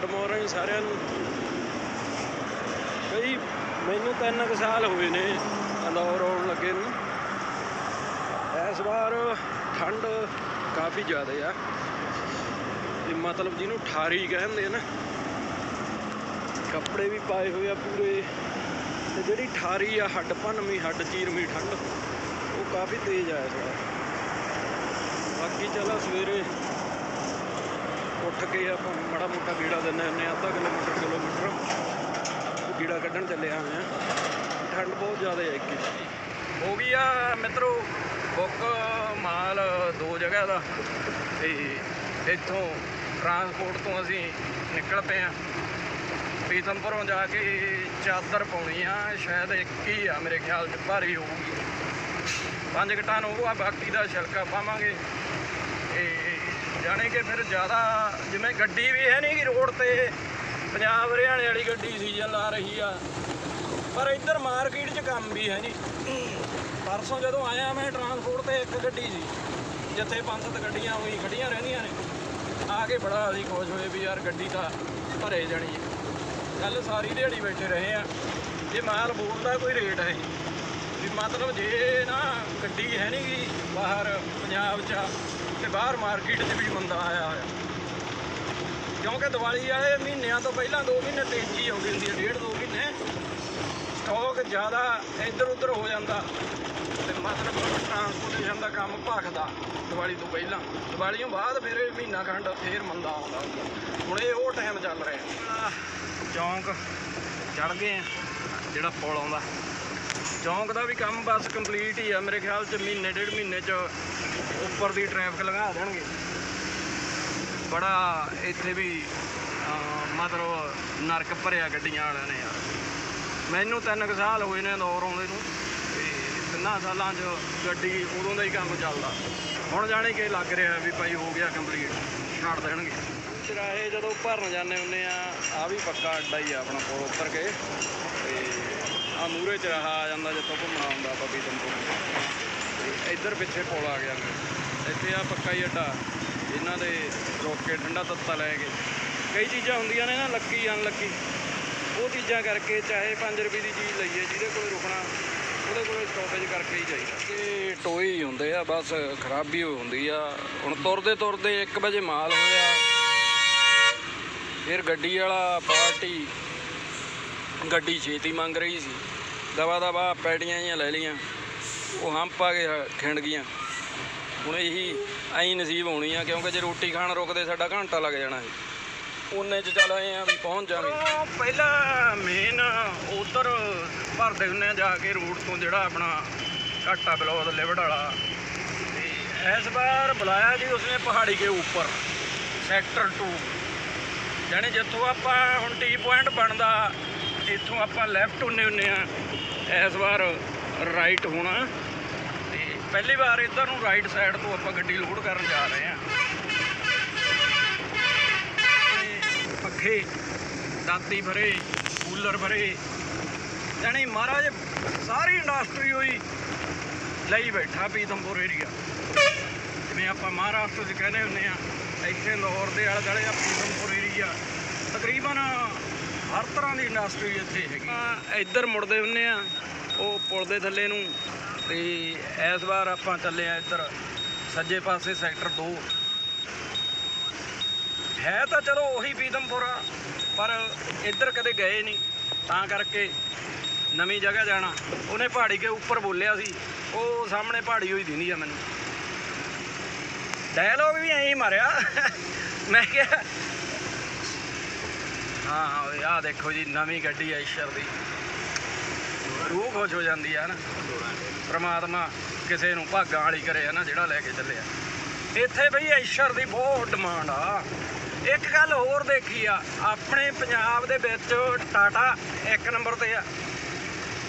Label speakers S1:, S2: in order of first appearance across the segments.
S1: Good morning ਸਾਰਿਆਂ ਨੂੰ। ਕਈ ਮੈਨੂੰ ਤਿੰਨ ਕੁ ਸਾਲ ਹੋਏ ਨੇ ਅਲੌਰ ਆਉਣ ਲੱਗੇ ਨੂੰ। ਇਸ ਵਾਰ ਠੰਡ ਕਾਫੀ ਜ਼ਿਆਦਾ ਆ। ਤੇ ਮਤਲਬ ਜਿਹਨੂੰ ਠਾਰੀ ਕਹਿੰਦੇ ਆ ਨਾ, ਕੱਪੜੇ ਵੀ ਪਾਏ ਹੋਏ ਆ ਪੂਰੇ। ਤੇ ਜਿਹੜੀ ਠਾਰੀ ਆ, ਹੱਡ ਭੰਨਵੀਂ, ਹੱਡ ਚੀਰਵੀਂ ਠੰਡ, ਉਹ ਕਾਫੀ ਤੇਜ਼ ਆ ਇਸ ਵਾਰ। ਬਾਕੀ ਚਲੋ ਸਵੇਰੇ ਉੱਠ ਕੇ ਆਪਾਂ ਮਾੜਾ ਮੋਟਾ ਗੀੜਾ ਦਿੰਦੇ ਹੁੰਦੇ ਹਾਂ, ਅੱਧਾ ਕਿਲੋਮੀਟਰ ਕਿਲੋਮੀਟਰ ਗੀੜਾ ਕੱਢਣ ਚੱਲੇ ਆਏ ਆ ਠੰਡ ਬਹੁਤ ਜ਼ਿਆਦਾ ਹੈ ਇੱਕੀ ਹੋ ਗਈ ਆ ਮਿੱਤਰੋ, ਬੁੱਕ ਮਾਲ ਦੋ ਜਗ੍ਹਾ ਦਾ। ਤੇ ਇੱਥੋਂ ਟਰਾਂਸਪੋਰਟ ਤੋਂ ਅਸੀਂ ਨਿਕਲ ਪਏ ਆ ਪੀਤਮਪੁਰੋਂ ਜਾ ਕੇ ਚਾਦਰ ਪਾਉਣੀ ਆ, ਸ਼ਾਇਦ ਇੱਕ ਹੀ ਆ ਮੇਰੇ ਖਿਆਲ 'ਚ, ਭਾਰੀ ਹੋਊਗੀ। ਪੰਜ ਕੁ ਟਨ ਬਾਕੀ ਦਾ ਛਿਲਕਾ ਪਾਵਾਂਗੇ। ਜਾਣੇ ਕਿ ਫਿਰ ਜ਼ਿਆਦਾ ਜਿਵੇਂ ਗੱਡੀ ਵੀ ਹੈ ਨਹੀਂ ਕਿ ਰੋਡ ਤੇ ਪੰਜਾਬ ਹਰਿਆਣੇ ਵਾਲੀ ਗੱਡੀ ਸੀਜ਼ਨ ਲਾ ਰਹੀ ਆ। ਪਰ ਇੱਧਰ ਮਾਰਕੀਟ 'ਚ ਕੰਮ ਵੀ ਹੈ ਨਹੀਂ। ਪਰਸੋਂ ਜਦੋਂ ਆਇਆ ਮੈਂ ਟਰਾਂਸਪੋਰਟ ਤੇ ਇੱਕ ਗੱਡੀ ਸੀ, ਜਿੱਥੇ ਪੰਜ ਸੱਤ ਗੱਡੀਆਂ ਹੋਈ ਖੜੀਆਂ ਰਹਿੰਦੀਆਂ ਨੇ। ਆ ਕੇ ਬੜਾ ਅਸੀਂ ਖੁਸ਼ ਹੋਏ ਵੀ ਯਾਰ ਗੱਡੀ ਤਾਂ ਭਰੇ ਜਾਣੀ ਹੈ ਕੱਲ ਸਾਰੀ ਦਿਹਾੜੀ ਬੈਠੇ ਰਹੇ ਆ। ਇਹ ਮਾਲ ਬੋਲਦਾ ਕੋਈ ਰੇਟ ਹੈ ਵੀ ਮਤਲਬ ਜੇ ਨਾ ਗੱਡੀ ਹੈ ਨਹੀਂ ਗੀ ਬਾਹਰ ਪੰਜਾਬ 'ਚ ਤੇ ਬਾਹਰ ਮਾਰਕੀਟ 'ਚ ਵੀ ਮੰਦਾ ਆਇਆ ਹੋਇਆ। ਕਿਉਂਕਿ ਦੀਵਾਲੀ ਵਾਲੇ ਮਹੀਨਿਆਂ ਤੋਂ ਪਹਿਲਾਂ 2 ਮਹੀਨੇ ਤੇਜ਼ੀ ਆਉਂਦੀ ਹੁੰਦੀ ਹੈ, ਡੇਢ ਦੋ ਮਹੀਨੇ ਸਟਾਕ ਜ਼ਿਆਦਾ ਇੱਧਰ ਉੱਧਰ ਹੋ ਜਾਂਦਾ ਤੇ ਮਤਲਬ ਟਰਾਂਸਪੋਰਟੇਸ਼ਨ ਦਾ ਕੰਮ ਭਖਦਾ ਦੀਵਾਲੀ ਤੋਂ ਪਹਿਲਾਂ। ਦੀਵਾਲੀ ਤੋਂ ਬਾਅਦ ਫਿਰ ਇਹ ਮਹੀਨਾ ਖੰਡ ਫੇਰ ਮੰਦਾ ਆਉਂਦਾ ਹੁਣ ਇਹ ਉਹ ਟਾਈਮ ਚੱਲ ਰਿਹਾ। ਚੌਂਕ ਚੜ ਗਏ ਆ, ਜਿਹੜਾ ਪੁਲ ਆਉਂਦਾ। ਚੌਂਕ ਦਾ ਵੀ ਕੰਮ ਬਸ ਕੰਪਲੀਟ ਹੀ ਆ। ਮੇਰੇ ਖਿਆਲ ਚ ਮਹੀਨੇ, ਡੇਢ ਮਹੀਨੇ ਚ ਉੱਪਰ ਦੀ ਟ੍ਰੈਫਿਕ ਲਗਾ ਦੇਣਗੇ। ਬੜਾ ਇੱਥੇ ਵੀ ਮਤਲਬ ਨਰਕ ਭਰਿਆ ਗੱਡੀਆਂ ਵਾਲਿਆਂ ਨੇ ਯਾਰ। ਮੈਨੂੰ ਤਿੰਨ ਕੁ ਸਾਲ ਹੋਏ ਨੇ ਦੌਰ ਆਉਂਦੇ ਨੂੰ, ਤੇ ਤਿੰਨਾਂ ਸਾਲਾਂ 'ਚ ਗੱਡੀ ਉਦੋਂ ਦਾ ਹੀ ਕੰਮ ਚੱਲਦਾ। ਹੁਣ ਜਾਣੇ ਕਿ ਲੱਗ ਰਿਹਾ ਵੀ ਭਾਈ ਹੋ ਗਿਆ ਕੰਪਲੀਟ ਛੱਡ ਦੇਣਗੇ। ਚਰਾਹੇ ਜਦੋਂ ਭਰਨ ਜਾਂਦੇ ਹੁੰਦੇ ਆ ਆ ਵੀ ਪੱਕਾ ਅੱਡਾ ਹੀ ਆ ਆਪਣਾ ਕੋਲ ਉੱਤਰ ਕੇ। ਤੇ ਆ ਮੂਰੇ ਚਰਾਹਾ ਆ ਜਾਂਦਾ ਜਿੱਥੋਂ ਘੁੰਮਣਾ ਹੁੰਦਾ ਆਪਾਂ ਬੀਤਮਪੁਰ ਇੱਧਰ ਪਿੱਛੇ ਪੁਲ ਆ ਗਿਆ ਇੱਥੇ ਆ ਪੱਕਾ ਹੀ ਅੱਡਾ ਇਹਨਾਂ ਦੇ ਰੋਕ ਕੇ ਠੰਡਾ ਤੱਤਾ ਲੈ ਕੇ। ਕਈ ਚੀਜ਼ਾਂ ਹੁੰਦੀਆਂ ਨੇ ਨਾ, ਲੱਕੀ ਅਨਲੱਕੀ ਉਹ ਚੀਜ਼ਾਂ ਕਰਕੇ ਚਾਹੇ 5 ਰੁਪਏ ਦੀ ਚੀਜ਼ ਲਈਏ, ਜਿਹਦੇ ਕੋਲ ਰੁਕਣਾ, ਉਹਦੇ ਕੋਲ ਸਟਾਪੇਜ ਕਰਕੇ ਹੀ ਜਾਈਦਾ। ਕਿ ਟੋਏ ਹੁੰਦੇ ਆ, ਬਸ ਖਰਾਬੀ ਹੁੰਦੀ ਆ। ਹੁਣ ਤੁਰਦੇ ਤੁਰਦੇ 1 ਵਜੇ ਮਾਲ ਹੋਇਆ। ਫਿਰ ਗੱਡੀ ਵਾਲਾ ਪਾਰਟੀ ਗੱਡੀ ਛੇਤੀ ਮੰਗ ਰਹੀ ਸੀ। ਦਵਾ ਦਵਾ ਪੈੜੀਆਂ ਜੀਆਂ ਲੈ ਲਈਆਂ। ਉਹ ਹੰਪ ਆ ਕੇ ਖਿੰਡ ਗਈਆਂ। ਹੁਣ ਇਹੀ ਐਂ ਨਸੀਬ ਹੋਣੀ ਆ, ਕਿਉਂਕਿ ਜੇ ਰੋਟੀ ਖਾਣ ਰੁਕਦੇ ਸਾਡਾ ਘੰਟਾ ਲੱਗ ਜਾਣਾ ਸੀ। ਉਹਨੇ ਚ ਚੱਲ ਆਏ ਆ ਵੀ ਪਹੁੰਚ ਜਾਵਾਂਗੇ ਪਹਿਲਾਂ ਮੇਨ ਉਧਰ ਭਰਦੇ ਹੁੰਨੇ ਆ ਜਾ ਕੇ ਰੂਟ ਤੋਂ ਜਿਹੜਾ ਆਪਣਾ ਘਾਟਾ ਬਲੌਦ ਲਿਵੜ ਵਾਲਾ। ਤੇ ਇਸ ਵਾਰ ਬੁਲਾਇਆ ਜੀ ਉਸਨੇ ਪਹਾੜੀ ਕੇ ਉੱਪਰ, ਸੈਕਟਰ 2 ਯਾਨੀ ਜਿੱਥੋਂ ਆਪਾਂ ਹੁਣ ਟੀ ਪੁਆਇੰਟ ਬਣਦਾ ਇੱਥੋਂ ਆਪਾਂ ਲੈਫਟ ਹੁੰਨੇ ਹੁੰਨੇ ਆ। ਇਸ ਵਾਰ ਰਾਈਟ ਹੋਣਾ। ਤੇ ਪਹਿਲੀ ਵਾਰ ਇੱਧਰ ਨੂੰ ਰਾਈਟ ਸਾਈਡ ਤੋਂ ਆਪਾਂ ਗੱਡੀ ਲੋਡ ਕਰਨ ਜਾ ਰਹੇ ਆ। ਪੱਖੇ, ਦਾਤੀ ਭਰੇ, ਕੂਲਰ ਭਰੇ। ਯਾਨੀ ਮਹਾਰਾਜ, ਸਾਰੀ ਇੰਡਸਟਰੀ ਹੋਈ ਲਈ ਬੈਠਾ ਪੀਤਮਪੁਰ ਏਰੀਆ ਜਿਵੇਂ ਆਪਾਂ ਮਹਾਰਾਸ਼ਟਰ 'ਚ ਕਹਿੰਦੇ ਹੁੰਦੇ ਆ, ਇੱਥੇ ਲਾਹੌਰ ਦੇ ਆਲੇ ਦੁਆਲੇ ਆ ਪੀਤਮਪੁਰ ਏਰੀਆ ਤਕਰੀਬਨ ਹਰ ਤਰ੍ਹਾਂ ਦੀ ਇੰਡਸਟਰੀ ਇੱਥੇ ਹੈਗੀ। ਆ ਇੱਧਰ ਮੁੜਦੇ ਹੁੰਨੇ ਆ, ਉਹ ਪੁਲ ਦੇ ਥੱਲੇ ਨੂੰ, ਤੇ ਇਸ ਵਾਰ ਆਪਾਂ ਚੱਲੇ ਆ ਇੱਧਰ, ਸੱਜੇ ਪਾਸੇ ਸੈਕਟਰ 2 ਹੈ ਤਾਂ ਚਲੋ ਉਹੀ ਪੀਤਮਪੁਰ ਪਰ ਇੱਧਰ ਕਦੇ ਗਏ ਨਹੀਂ ਤਾਂ ਕਰਕੇ ਨਵੀਂ ਜਗ੍ਹਾ ਜਾਣਾ। ਉਹਨੇ ਪਹਾੜੀ ਕੇ ਉੱਪਰ ਬੋਲਿਆ ਸੀ, ਉਹ ਸਾਹਮਣੇ ਪਹਾੜੀ ਹੋਈ ਦਿੰਦੀ ਆ ਮੈਨੂੰ। ਡਾਇਲੋਗ ਵੀ ਐਂ ਹੀ ਮਾਰਿਆ। ਮੈਂ ਕਿਹਾ ਹਾਂ ਓਏ, ਆਹ ਦੇਖੋ ਜੀ, ਨਵੀਂ ਗੱਡੀ ਆ ਈਸ਼ਰ ਦੀ। ਰੂਹ ਖੁਸ਼ ਹੋ ਜਾਂਦੀ ਆ ਨਾ। ਪ੍ਰਮਾਤਮਾ ਕਿਸੇ ਨੂੰ ਭਾਗਾਂ ਵਾਲੀ ਕਰੇ ਹੈ ਨਾ, ਜਿਹੜਾ ਲੈ ਕੇ ਚੱਲਿਆ ਇੱਥੇ ਬਈ ਈਸ਼ਰ ਦੀ ਬਹੁਤ ਡਿਮਾਂਡ ਆ। ਇੱਕ ਗੱਲ ਹੋਰ ਦੇਖੀ ਆ, ਆਪਣੇ ਪੰਜਾਬ ਦੇ ਵਿੱਚ ਟਾਟਾ ਇੱਕ ਨੰਬਰ ਤੇ ਆ।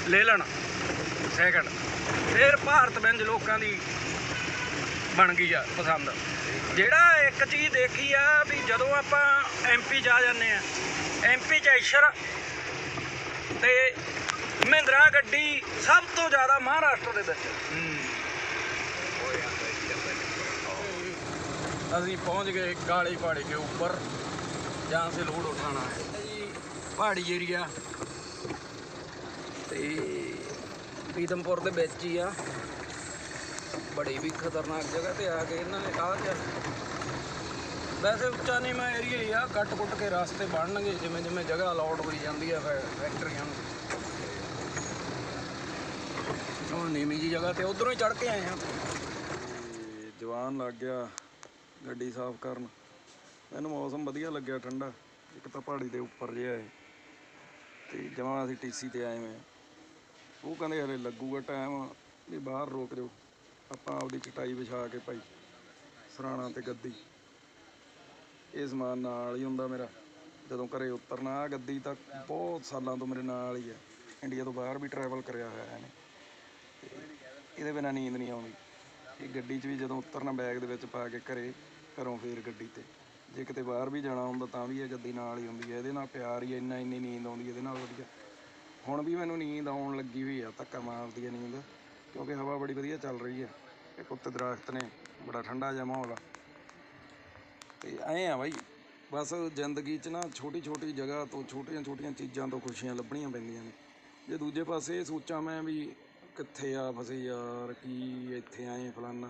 S1: ਲੈ ਲੈਣ ਸੈਕਿੰਡ ਫਿਰ ਭਾਰਤ ਬੈਂਜ ਲੋਕਾਂ ਦੀ ਬਣ ਗਈ ਆ ਪਸੰਦ। ਜਿਹੜਾ ਇੱਕ ਚੀਜ਼ ਦੇਖੀ ਆ, ਵੀ ਜਦੋਂ ਆਪਾਂ ਐਮਪੀ ਜਾ ਜਾਂਦੇ ਆ ਥ੍ਰੈਸ਼ਰ ਤੇ ਮਹਿੰਦਰਾ ਗੱਡੀ ਸਭ ਤੋਂ ਜ਼ਿਆਦਾ ਮਹਾਰਾਸ਼ਟਰ ਦੇ ਵਿੱਚ। ਅਸੀਂ ਪਹੁੰਚ ਗਏ ਕਾਲੀ ਪਹਾੜੀ ਦੇ ਉੱਪਰ ਜਹਾਂ ਸੇ ਲੋਡ ਉਠਾਣਾ ਹੈ। ਪਹਾੜੀ ਏਰੀਆ ਤੇ ਪ੍ਰੀਤਮਪੁਰ ਦੇ ਵਿੱਚ ਹੀ ਆ। ਬੜੀ ਵੀ ਖਤਰਨਾਕ ਜਗ੍ਹਾ ਤੇ ਆ ਕੇ ਇਹਨਾਂ ਨੇ ਕਾਹ? ਚ ਵੈਸੇ ਉੱਚਾ ਨਹੀਂ, ਮੈਂ ਏਰੀਆ ਹੀ ਆ, ਕੱਟ ਕੁੱਟ ਕੇ ਰਸਤੇ ਬਣਨਗੇ, ਜਿਵੇਂ ਜਿਵੇਂ ਜਗ੍ਹਾ ਅਲਾਉਡ ਹੋਈ ਜਾਂਦੀ ਆ ਫੈ- ਫੈਕਟਰੀਆਂ ਨੂੰ। ਹੁਣ ਨੀਵੀਂ ਜੀ ਜਗ੍ਹਾ ਤੇ ਉਧਰੋਂ ਹੀ ਚੜ ਕੇ ਆਏ ਆ। ਜਵਾਨ ਲੱਗ ਗਿਆ ਗੱਡੀ ਸਾਫ਼ ਕਰਨ। ਮੈਨੂੰ ਮੌਸਮ ਵਧੀਆ ਲੱਗਿਆ ਠੰਡਾ। ਇੱਕ ਤਾਂ ਪਹਾੜੀ ਦੇ ਉੱਪਰ ਜਿਹਾ ਹੈ। ਤੇ ਜਮਾਂ ਅਸੀਂ ਟੀਸੀ ਤੇ ਆਏ ਹੋਏ ਹਾਂ ਉਹ ਕਹਿੰਦੇ ਹਲੇ ਲੱਗੂਗਾ ਟਾਈਮ ਵੀ ਬਾਹਰ ਰੋਕ ਦਿਓ। ਆਪਾਂ ਆਪਦੀ ਚਟਾਈ ਵਿਛਾ ਕੇ ਭਾਈ, ਸਰਾਣਾ ਤੇ ਗੱਦੀ। ਇਹ ਸਮਾਨ ਨਾਲ ਹੀ ਹੁੰਦਾ ਮੇਰਾ। ਜਦੋਂ ਘਰੇ ਉਤਰਨਾ ਆਹ ਗੱਦੀ ਤਾਂ ਬਹੁਤ ਸਾਲਾਂ ਤੋਂ ਮੇਰੇ ਨਾਲ ਹੀ ਹੈ। ਇੰਡੀਆ ਤੋਂ ਬਾਹਰ ਵੀ ਟਰੈਵਲ ਕਰਿਆ ਹੋਇਆ ਇਹਨੇ। ਤੇ ਇਹਦੇ ਬਿਨਾਂ ਨੀਂਦ ਨਹੀਂ ਆਉਂਦੀ। ਇਹ ਗੱਡੀ 'ਚ ਵੀ ਜਦੋਂ ਉਤਰਨਾ ਬੈਗ ਦੇ ਵਿੱਚ ਪਾ ਕੇ ਘਰੇ, ਘਰੋਂ ਫੇਰ ਗੱਡੀ ਤੇ। ਜੇ ਕਿਤੇ ਬਾਹਰ ਵੀ ਜਾਣਾ ਹੁੰਦਾ ਤਾਂ ਵੀ ਇਹ ਗੱਦੀ ਨਾਲ ਹੀ ਹੁੰਦੀ ਹੈ। ਇਹਦੇ ਨਾਲ ਪਿਆਰ ਹੀ ਇੰਨਾ, ਇੰਨੀ ਨੀਂਦ ਆਉਂਦੀ ਹੈ, ਇਹਦੇ ਨਾਲ ਵਧੀਆ। ਹੁਣ ਵੀ ਮੈਨੂੰ ਨੀਂਦ ਆਉਣ ਲੱਗੀ ਹੋਈ ਆ, ਧੱਕਾ ਮਾਰਦੀ ਹੈ ਨੀਂਦ। ਕਿਉਂਕਿ ਹਵਾ ਬੜੀ ਵਧੀਆ ਚੱਲ ਰਹੀ ਹੈ। ਇੱਕ ਉੱਤੇ ਦਰਖਤ ਨੇ, ਬੜਾ ਠੰਡਾ ਜਿਹਾ ਮਾਹੌਲ ਆ। ਤੇ ਐਂ ਆ ਬਾਈ, ਬਸ ਜ਼ਿੰਦਗੀ 'ਚ ਨਾ ਛੋਟੀ ਛੋਟੀ ਜਗ੍ਹਾ ਤੋਂ ਛੋਟੀਆਂ ਛੋਟੀਆਂ ਚੀਜ਼ਾਂ ਤੋਂ ਖੁਸ਼ੀਆਂ ਲੱਭਣੀਆਂ ਪੈਂਦੀਆਂ ਨੇ। ਜੇ ਦੂਜੇ ਪਾਸੇ ਇਹ ਸੋਚਾਂ ਮੈਂ ਵੀ ਕਿੱਥੇ ਆ, ਫਸੇ ਯਾਰ, ਕੀ ਇੱਥੇ ਆਏ ਫਲਾਨਾ।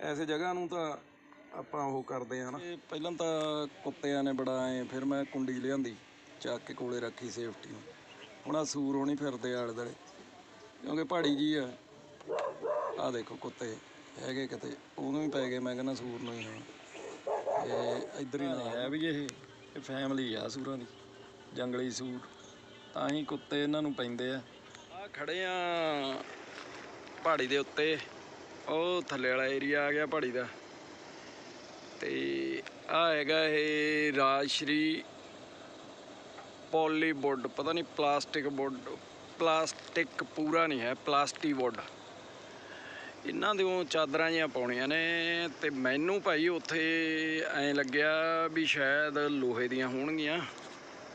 S1: ਐਸੇ ਜਗ੍ਹਾ ਨੂੰ ਤਾਂ ਆਪਾਂ ਉਹ ਕਰਦੇ ਆ ਨਾ। ਪਹਿਲਾਂ ਤਾਂ ਕੁੱਤਿਆਂ ਨੇ ਬੜਾ ਐ, ਫਿਰ ਮੈਂ ਕੁੰਡੀ ਲਿਆਂਦੀ, ਚੱਕ ਕੇ ਕੋਲੇ ਰੱਖੀ ਸੇਫਟੀ ਨੂੰ। ਹੁਣ ਆ ਸੂਰ ਹੋਣੀ ਫਿਰਦੇ ਆਲੇ ਦੁਆਲੇ, ਕਿਉਂਕਿ ਪਹਾੜੀ ਜੀ ਆ। ਆ ਦੇਖੋ ਕੁੱਤੇ, ਹੈਗੇ ਕਿਤੇ, ਉਹਨੂੰ ਵੀ ਪੈ ਗਏ, ਮੈਂ ਕਹਿੰਦਾ ਸੂਰ ਨੂੰ ਹੀ ਹੁਣ। ਇਹ ਇੱਧਰ ਹੀ ਨਾ ਹੈ ਵੀ ਇਹ ਇਹ ਫੈਮਿਲੀ ਆ ਸੂਰਾਂ ਦੀ ਜੰਗਲੀ ਸੂਰ ਤਾਂ ਹੀ ਕੁੱਤੇ ਇਹਨਾਂ ਨੂੰ ਪੈਂਦੇ ਆ। ਆ ਖੜੇ ਆ ਪਹਾੜੀ ਦੇ ਉੱਤੇ। ਉਹ ਥੱਲੇ ਵਾਲਾ ਏਰੀਆ ਆ ਗਿਆ ਪਹਾੜੀ ਦਾ। ਤੇ ਆ ਹੈਗਾ ਇਹ ਰਾਜਸ਼੍ਰੀ ਪੋਲੀਵੁੱਡ ਪਤਾ ਨਹੀਂ ਪਲਾਸਟਿਕ ਵੁੱਡ ਪਲਾਸਟਿਕ ਪੂਰਾ ਨਹੀਂ ਹੈ ਪਲਾਸਟੀ ਵੁੱਡ ਇਹਨਾਂ ਦੇ ਚਾਦਰਾਂ ਜੀਆਂ ਪਾਉਣੀਆਂ ਨੇ ਤੇ ਮੈਨੂੰ ਭਾਈ ਉੱਥੇ ਐਂ ਲੱਗਿਆ ਵੀ ਸ਼ਾਇਦ ਲੋਹੇ ਦੀਆਂ ਹੋਣਗੀਆਂ,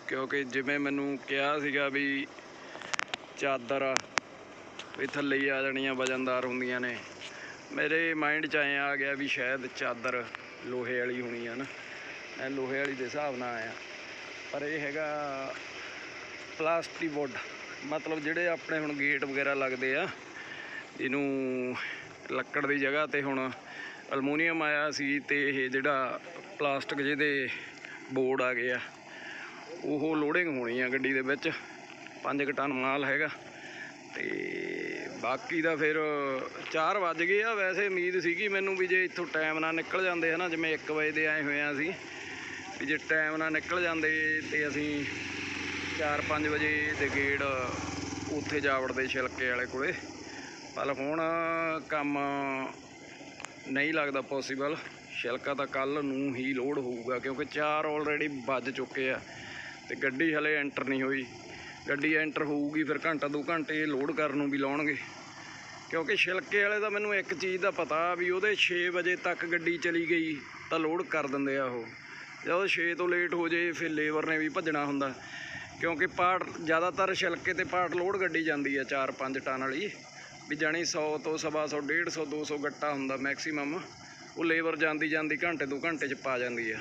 S1: ਕਿਉਂਕਿ ਜਿਵੇਂ ਮੈਨੂੰ ਕਿਹਾ ਸੀਗਾ ਵੀ ਚਾਦਰ ਵੀ ਥੱਲੇ ਆ ਜਾਣੀਆਂ, ਵਜਨਦਾਰ ਹੁੰਦੀਆਂ ਨੇ। ਮੇਰੇ ਮਾਈਂਡ 'ਚ ਐਂ ਆ ਗਿਆ ਵੀ ਸ਼ਾਇਦ ਚਾਦਰ ਲੋਹੇ ਵਾਲੀ ਹੋਣੀ ਆ ਨਾ। ਮੈਂ ਲੋਹੇ ਵਾਲੀ ਦੇ ਹਿਸਾਬ ਨਾਲ ਆਇਆ। ਪਰ ਇਹ ਹੈਗਾ ਪਲਾਸਟਿਕ ਵੁੱਡ ਮਤਲਬ ਜਿਹੜੇ ਆਪਣੇ ਹੁਣ ਗੇਟ ਵਗੈਰਾ ਲੱਗਦੇ ਆ ਇਹਨੂੰ ਲੱਕੜ ਦੀ ਜਗ੍ਹਾ ਤੇ ਹੁਣ ਅਲਮੋਨੀਅਮ ਆਇਆ ਸੀ ਤੇ ਇਹ ਜਿਹੜਾ ਪਲਾਸਟਿਕ ਜਿਹਦੇ ਬੋਰਡ ਆ ਗਏ ਆ, ਉਹ ਲੋਡਿੰਗ ਹੋਣੀ ਆ ਗੱਡੀ ਦੇ ਵਿੱਚ 5 ਟਨ ਮਾਲ ਹੈਗਾ। ਤੇ ਬਾਕੀ ਦਾ ਫਿਰ 4 ਵੱਜ ਗਏ ਆ, ਵੈਸੇ ਉਮੀਦ ਸੀਗੀ ਮੈਨੂੰ ਵੀ ਜੇ ਇੱਥੋਂ ਟਾਈਮ ਨਾਲ ਨਿਕਲ ਜਾਂਦੇ ਹਨਾ, ਜਿਵੇਂ 1 ਵਜੇ ਦੇ ਆਏ ਹੋਏ ਆ ਅਸੀਂ, ਵੀ ਜੇ ਟਾਈਮ ਨਾਲ ਨਿਕਲ ਜਾਂਦੇ ਤੇ ਅਸੀਂ 4-5 ਵਜੇ ਦੇ ਗੇੜ ਉੱਥੇ ਜਾ ਵੜਦੇ ਛਿਲਕੇ ਵਾਲੇ ਕੋਲੇ ਪਰ ਹੁਣ ਕੰਮ ਨਹੀਂ ਲੱਗਦਾ ਪੋਸੀਬਲ ਛਿਲਕਾ ਤਾਂ ਕੱਲ ਨੂੰ ਹੀ ਲੋਡ ਹੋਊਗਾ ਕਿਉਂਕਿ ਚਾਰ ਆਲਰੇਡੀ ਵੱਜ ਚੁੱਕੇ ਆ ਤੇ ਗੱਡੀ ਹਲੇ ਐਂਟਰ ਨਹੀਂ ਹੋਈ। ਗੱਡੀ ਐਂਟਰ ਹੋਊਗੀ ਫਿਰ ਘੰਟਾ ਦੋ ਘੰਟੇ ਲੋਡ ਕਰਨ ਨੂੰ ਵੀ ਲਾਉਣਗੇ। ਕਿਉਂਕਿ ਛਿਲਕੇ ਵਾਲੇ ਦਾ ਮੈਨੂੰ ਇੱਕ ਚੀਜ਼ ਦਾ ਪਤਾ ਵੀ ਉਹਦੇ 6 ਵਜੇ ਤੱਕ ਗੱਡੀ ਚਲੀ ਗਈ ਤਾਂ ਲੋਡ ਕਰ ਦਿੰਦੇ ਆ ਉਹ। ਜਦੋਂ 6 ਤੋਂ ਲੇਟ ਹੋ ਜੇ ਫਿਰ ਲੇਬਰ ਨੇ ਵੀ ਭੱਜਣਾ ਹੁੰਦਾ। ਕਿਉਂਕਿ ਪਾਰਟ ਜ਼ਿਆਦਾਤਰ ਛਿਲਕੇ ਤੇ ਪਾਰਟ ਲੋਡ ਗੱਡੀ ਜਾਂਦੀ ਆ 4-5 ਟਨ ਵਾਲੀ। ਵੀ ਜਾਣੀ 100 ਤੋਂ ਸਵਾ 100 150 200 ਗੱਟਾ ਹੁੰਦਾ ਮੈਕਸਿਮਮ ਉਹ ਲੇਬਰ ਜਾਂਦੀ ਜਾਂਦੀ ਘੰਟੇ ਦੋ ਘੰਟੇ ਚ ਪਾ ਜਾਂਦੀ ਆ।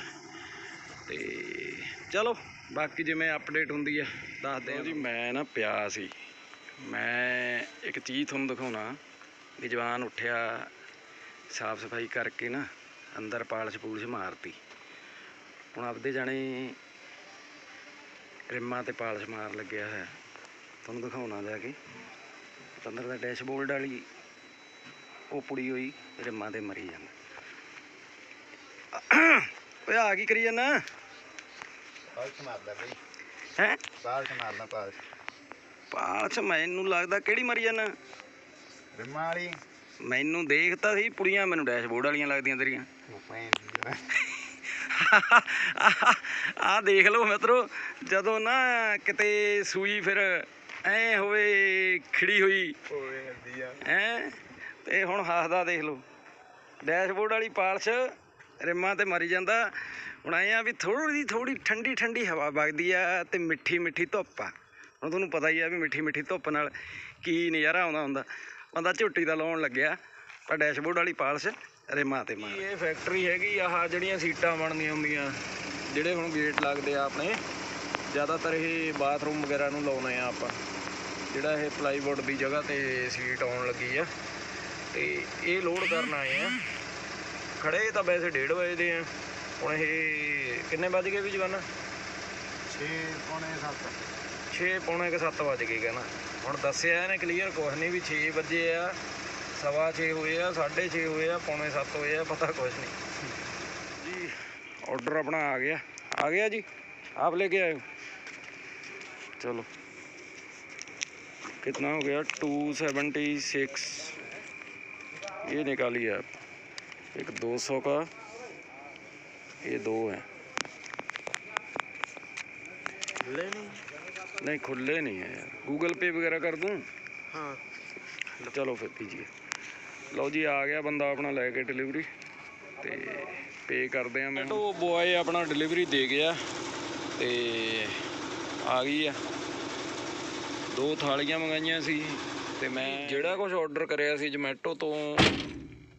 S1: ਤੇ ਚਲੋ, ਬਾਕੀ ਜਿਵੇਂ ਅਪਡੇਟ ਹੁੰਦੀ ਆ, ਦੱਸਦੇ ਆ। ਜੀ, ਮੈਂ ਨਾ ਪਿਆ ਸੀ। ਮੈਂ ਇੱਕ ਚੀਜ਼ ਤੁਹਾਨੂੰ ਦਿਖਾਉਣਾ। ਵੀ ਜਵਾਨ ਉੱਠਿਆ ਸਾਫ਼ ਸਫ਼ਾਈ ਕਰਕੇ ਨਾ, ਅੰਦਰ ਪਾਲਸ਼ ਪੂਲਸ਼ ਮਾਰਤੀ। ਹੁਣ ਆਪਦੇ ਜਾਣੇ ਰਿਮਾਂ ਤੇ ਪਾਲਸ਼ ਮਾਰ ਲੱਗਿਆ ਹੈ ਤੁਹਾਨੂੰ ਦਿਖਾਉਣਾ ਜਾ ਕੇ। ਅੰਦਰ ਦਾ ਡੈਸ਼ਬੋਰਡ ਵਾਲੀ ਉਹ ਪੁੜੀ ਹੋਈ ਰਿਮਾਂ ਤੇ ਮਰੀ ਜਾਂਦਾ। ਓਏ ਆ ਕੀ ਕਰੀ ਜਾਂਦਾ?
S2: ਪਾਲਸ਼ ਮਾਰਦਾ ਬਈ।
S1: ਹੈ?
S2: ਪਾਲਸ਼ ਮਾਰਦਾ ਪਾਲਸ਼।
S1: ਪਾਲਸ਼ ਮੈਨੂੰ ਲੱਗਦਾ ਕਿਹੜੀ ਮਰੀ ਜਾਂਦਾ?
S2: ਰਿਮਾਂ ਵਾਲੀ।
S1: ਮੈਨੂੰ ਦੇਖਤਾ ਸੀ ਪੁੜੀਆਂ ਮੈਨੂੰ ਡੈਸ਼ਬੋਰਡ ਵਾਲੀਆਂ ਲੱਗਦੀਆਂ ਤੇਰੀਆਂ।
S2: ਦੀ। ਆ।
S1: ਦੇਖ ਲਓ ਮਿੱਤਰੋ ਜਦੋਂ ਨਾ ਕਿਤੇ ਸੂਈ ਫਿਰ ਐ ਹੋਵੇ ਖਿੜੀ ਹੋਈ।
S2: ਓਏ ਅੱਧੀ ਆ।
S1: ਹੈ? ਤੇ ਹੁਣ ਹੱਸਦਾ ਦੇਖ ਲਓ। ਡੈਸ਼ਬੋਰਡ ਵਾਲੀ ਪਾਲਸ਼ ਰਿਮਾਂ ਤੇ ਮਾਰੀ ਜਾਂਦਾ। ਹੁਣ ਐਂ ਆ ਵੀ ਥੋੜੀ ਥੋੜੀ ਠੰਡੀ ਠੰਡੀ ਹਵਾ ਵਗਦੀ ਆ ਤੇ ਮਿੱਠੀ ਮਿੱਠੀ ਧੁੱਪ ਆ। ਹੁਣ ਤੁਹਾਨੂੰ ਪਤਾ ਹੀ ਆ ਵੀ ਮਿੱਠੀ ਮਿੱਠੀ ਧੁੱਪ ਨਾਲ ਕੀ ਨਜ਼ਾਰਾ ਆਉਂਦਾ ਹੁੰਦਾ। ਬੰਦਾ ਝੁੱਟੀ ਦਾ ਲਾਉਣ ਲੱਗਿਆ ਪਰ ਡੈਸ਼ਬੋਰਡ ਵਾਲੀ ਪਾਲਸ਼ ਰਿਮਾ ਤੇ ਮਾਰ। ਇਹ ਫੈਕਟਰੀ ਹੈਗੀ ਆਹ ਜਿਹੜੀਆਂ ਸੀਟਾਂ ਬਣਦੀਆਂ ਹੁੰਦੀਆਂ ਜਿਹੜੇ ਹੁਣ ਗੇਟ ਲੱਗਦੇ ਆ ਆਪਣੇ। ਜ਼ਿਆਦਾਤਰ ਇਹ ਬਾਥਰੂਮ ਵਗੈਰਾ ਨੂੰ ਲਾਉਨੇ ਆ ਆਪਾਂ। ਜਿਹੜਾ ਇਹ ਪਲਾਈਵੁੱਡ ਦੀ ਜਗ੍ਹਾ ਤੇ ਸੀਟ ਆਉਣ ਲੱਗੀ ਆ ਤੇ ਇਹ ਲੋਡ ਕਰਨ ਆਏ ਆ। ਖੜੇ ਤਾਂ ਵੈਸੇ 1:30 ਵਜੇ ਦੇ ਆ। ਹੁਣ ਇਹ ਕਿੰਨੇ ਵੱਜ ਗਏ ਵੀ ਜਵਾਨਾ?
S2: 6 ਪੌਣੇ 7
S1: 6 ਪੌਣੇ ਕਿ 7 ਵੱਜ ਗਏ ਕਹਿੰਦਾ ਹੁਣ ਦੱਸਿਆ ਇਹਨੇ ਕਲੀਅਰ ਕੁਛ ਨਹੀਂ ਵੀ 6 ਵਜੇ ਆ ਸਵਾ 6 ਹੋਏ ਆ 6:30 ਹੋਏ ਆ ਪੌਣੇ 7 ਹੋਏ ਆ ਪਤਾ ਕੁਛ ਨਹੀਂ ਜੀ ਆਰਡਰ ਆਪਣਾ ਆ ਗਿਆ। ਆ ਗਿਆ ਜੀ? ਆਪ ਲੈ ਕੇ ਹੋ चलो कितना हो गया टू सेवेंटी सिक्स ये निकालिए आप एक दो सौ का ये दो है
S2: ਲੈ ਨਹੀਂ
S1: नहीं खुले नहीं है यार गूगल पे वगैरह कर दूं
S2: ਹਾਂ
S1: ਚਲੋ ਫਿਰ ਦੀਜੀਏ ਲਓ ਜੀ ਆ ਗਿਆ ਬੰਦਾ ਆਪਣਾ ਲੈ ਕੇ ਡਿਲੀਵਰੀ ਤੇ ਪੇ ਕਰਦੇ ਆ ਮੈਂ ਉਹ ਬੁਆਏ ਆਪਣਾ ਡਿਲੀਵਰੀ ਦੇ ਗਿਆ ਤੇ ਆ ਗਈ ਆ ਦੋ ਥਾਲੀਆਂ ਮੰਗਾਈਆਂ ਸੀ ਤੇ ਮੈਂ ਜਿਹੜਾ ਕੁਝ ਆਰਡਰ ਕਰਿਆ ਸੀ ਜੋਮੈਟੋ ਤੋਂ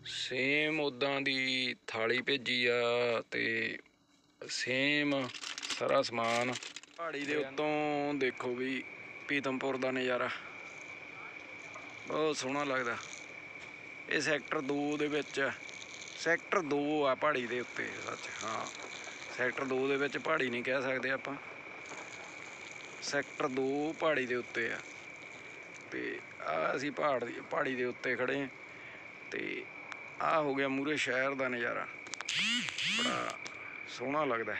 S1: ਸੇਮ ਉਦਾਂ ਦੀ ਥਾਲੀ ਭੇਜੀ ਆ ਤੇ ਸੇਮ ਸਾਰਾ ਸਮਾਨ। ਪਹਾੜੀ ਦੇ ਉੱਤੋਂ ਦੇਖੋ ਵੀ ਪੀਤਮਪੁਰ ਦਾ ਨਜ਼ਾਰਾ। ਬਹੁਤ ਸੋਹਣਾ ਲੱਗਦਾ। ਇਹ ਸੈਕਟਰ 2 ਦੇ ਵਿੱਚ ਸੈਕਟਰ 2 ਆ ਪਹਾੜੀ ਦੇ ਉੱਤੇ, ਸੱਚ, ਹਾਂ। ਸੈਕਟਰ 2 ਦੇ ਵਿੱਚ ਪਹਾੜੀ ਨਹੀਂ ਕਹਿ ਸਕਦੇ ਆਪਾਂ। ਸੈਕਟਰ 2 ਪਹਾੜੀ ਦੇ ਉੱਤੇ ਆ। ਤੇ ਆ ਅਸੀਂ ਪਹਾੜ ਦੀ ਪਹਾੜੀ ਦੇ ਉੱਤੇ ਖੜੇ ਹਾਂ ਤੇ ਆ ਹੋ ਗਿਆ ਮੂਰੇ ਸ਼ਹਿਰ ਦਾ ਨਜ਼ਾਰਾ। ਬੜਾ ਸੋਹਣਾ ਲੱਗਦਾ।